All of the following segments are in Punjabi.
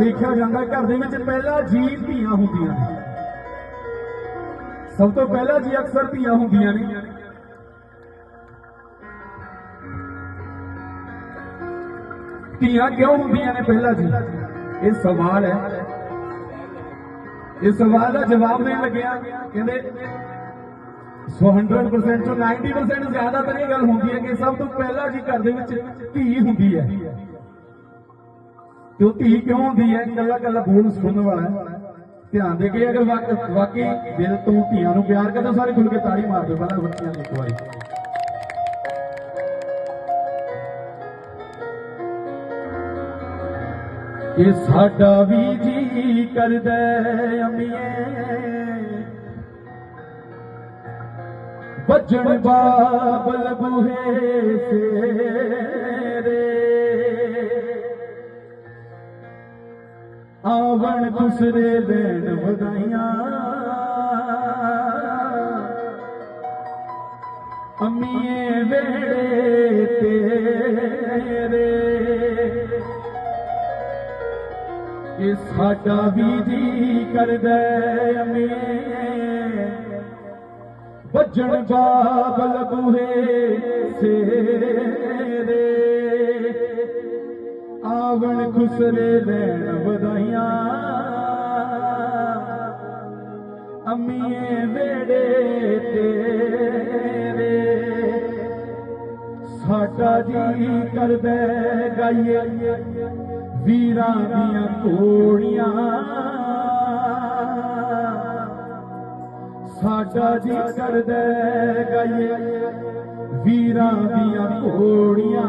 ਦੇਖਿਆ ਜਾਂਦਾ ਘਰ ਦੇ ਵਿੱਚ ਪਹਿਲਾਂ ਜੀ ਧੀਆਂ ਹੁੰਦੀਆਂ ਨੇ। ਸਭ ਤੋਂ ਪਹਿਲਾਂ ਜੀ ਅਕਸਰ ਧੀਆਂ ਹੁੰਦੀਆਂ ਨੇ। ਧੀਆਂ ਕਿਉਂ ਹੁੰਦੀਆਂ ਨੇ ਪਹਿਲਾਂ ਜੀ? ਇਹ ਸਵਾਲ ਹੈ। ਇਹ ਸਵਾਲ ਦਾ ਜਵਾਬ ਦੇਣ ਲੱਗਿਆ ਕਹਿੰਦੇ, ਸੋ 100% ਤੋਂ 90% ਜ਼ਿਆਦਾਤਰ ਇਹ ਗੱਲ ਹੁੰਦੀ ਹੈ ਕਿ ਸਭ ਤੋਂ ਪਹਿਲਾਂ ਜੀ ਘਰ ਦੇ ਵਿੱਚ ਧੀ ਹੁੰਦੀ ਹੈ। ਤੇ ਉਹ ਧੀ ਕਿਉਂ ਹੁੰਦੀ ਹੈ? ਕੱਲਾ ਕੱਲਾ ਬੋਲ ਸੁਣਨ ਵਾਲਾ ਧਿਆਨ ਦੇ ਕੇ ਅਗਰ ਵਾਕ- ਵਾਕਈ ਦਿਲ ਤੋਂ ਧੀਆਂ ਨੂੰ ਪਿਆਰ ਕਰਦਾ, ਸਾਰੇ ਖੁੱਲ ਕੇ ਤਾੜੀ ਮਾਰ ਦਿਓ, ਪਹਿਲਾਂ ਬੱਚਿਆਂ ਨੂੰ ਇੱਕ ਵਾਰੀ। ਕਿ ਸਾਡਾ ਵੀ ਜੀ ਕਰਦਾ ਹੈ ਵੱਜਣ ਬਾਬਲ ਬੂਹੇ ਸੇਰੇ आवन दूसरे देन बधाइया अमीए बेड़े तेरे इस साडा भी जी कर दे अमीए बजन बाबल बुहे से ਆਵਣ ਖੁਸਰੇ ਲੈਣ ਵਧਾਈਆਂ। ਅੰਮੀਏ ਵੇੜੇ ਤੇਰੇ। ਸਾਡਾ ਜੀ ਕਰਦਾ ਗਾਈਏ ਵੀਰਾਂ ਦੀਆਂ ਕੋੜੀਆਂ ਸਾਡਾ ਜੀ ਕਰਦਾ ਗਾਈਏ ਵੀਰਾਂ ਦੀਆਂ ਕੋੜੀਆਂ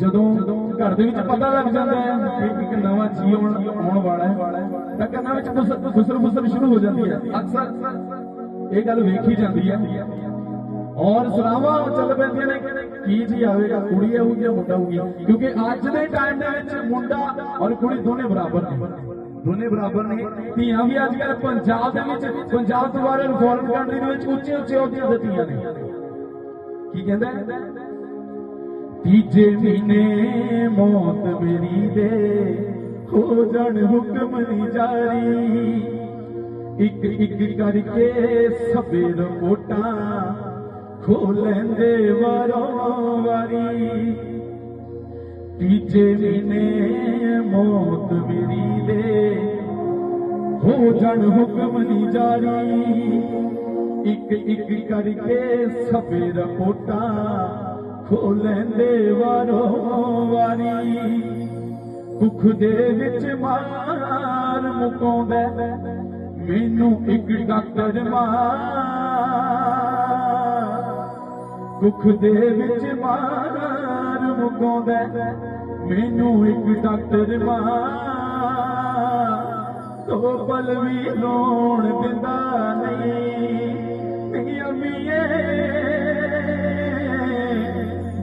ਜਦੋਂ ਘਰ ਦੇ ਵਿੱਚ ਪਤਾ ਲੱਗ ਜਾਂਦਾ ਹੈ ਕਿ ਇੱਕ ਨਵਾਂ ਜੀਵਨ ਆਉਣ ਵਾਲਾ ਹੈ ਤਾਂ ਕੰਨਾਂ ਵਿੱਚ ਫੁਸਰ ਫੁਸਰ ਸ਼ੁਰੂ ਹੋ ਜਾਂਦੀ ਹੈ। ਅਕਸਰ ਇਹ ਗੱਲ ਵੇਖੀ ਜਾਂਦੀ ਹੈ। ਔਰ ਸਲਾਵਾਂ ਚੱਲ ਪੈਂਦੀਆਂ ਨੇ ਕੀ ਜੀ ਆਵੇਗਾ ਕੁੜੀ ਆਊਗੀ ਜਾਂ ਮੁੰਡਾ ਆਊਗੀ? ਕਿਉਂਕਿ ਅੱਜ ਦੇ ਟਾਈਮ ਦੇ ਵਿੱਚ ਮੁੰਡਾ ਔਰ ਕੁੜੀ ਦੋਨੇ ਬਰਾਬਰ ਨੇ। ਦੋਨੇ ਬਰਾਬਰ ਨੇ। ਧੀਆਂ ਵੀ ਅੱਜ ਕੱਲ੍ਹ ਪੰਜਾਬ ਦੇ ਵਿੱਚ ਪੰਜਾਬ ਤੋਂ ਬਾਹਰ ਫੋਰਨ ਕੰਟਰੀ ਦੇ ਵਿੱਚ ਉੱਚੇ ਉੱਚੇ ਅਹੁਦਿਆਂ ਦਿੱਤੀਆਂ ਨੇ। ਕੀ ਕਹਿੰਦਾ? ਤੀਜੇ ਮਹੀਨੇ ਮੌਤ ਮੇਰੀ ਦੇ ਹੋ ਜਾਣ ਹੁਕਮ ਦੀ ਜਾਰੀ ਇੱਕ ਇੱਕ ਕਰਕੇ ਸਭੇ ਰਿਪੋਰਟਾਂ ਖੋ ਲੈਂਦੇ ਵਾਰੋਂ ਵਾਰੀ ਤੀਜੇ ਮਹੀਨੇ ਮੌਤ ਮੇਰੀ ਦੇ ਹੋ ਜਾਣ ਹੁਕਮ ਦੀ ਜਾਰੀ ਇੱਕ ਇੱਕ ਕਰਕੇ ਸਭੇ ਰਿਪੋਰਟਾਂ ਖੋ ਲੈਂਦੇ ਵਾਰੋ ਵਾਰੀ। ਕੁੱਖ ਦੇ ਵਿੱਚ ਮਾਰ ਮੁਕਾਉਂਦਾ ਮੈਨੂੰ ਇੱਕ ਡਾਕਟਰ ਮਾਰ। ਕੁੱਖ ਦੇ ਵਿੱਚ ਮਾਰ ਮੁਕਾਉਂਦਾ ਮੈਨੂੰ ਇੱਕ ਡਾਕਟਰ ਮਾਰ। ਤੋ ਪਲ ਵੀ ਲੋਣ ਦਿੰਦਾ ਨਹੀਂ।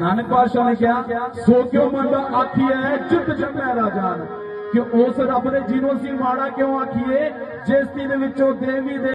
ਨਾਨਕ ਪਾਤਸ਼ਾਹ ਨੇ ਕਿਹਾ, ਸੋ ਕਿਉ ਮੰਦਾ ਆਖੀਐ ਜੁੱਤ ਜੰਮੈ ਰਾਜਾਨ ਕਿ ਉਸ ਰੱਬ ਨੇ ਜਿਹਨੂੰ ਅਸੀਂ ਮਾੜਾ ਕਿਉਂ ਆਖੀਏ, ਜਿਸ ਦੀ ਦੇ ਵਿੱਚੋਂ ਦੇਵੀ ਦੇ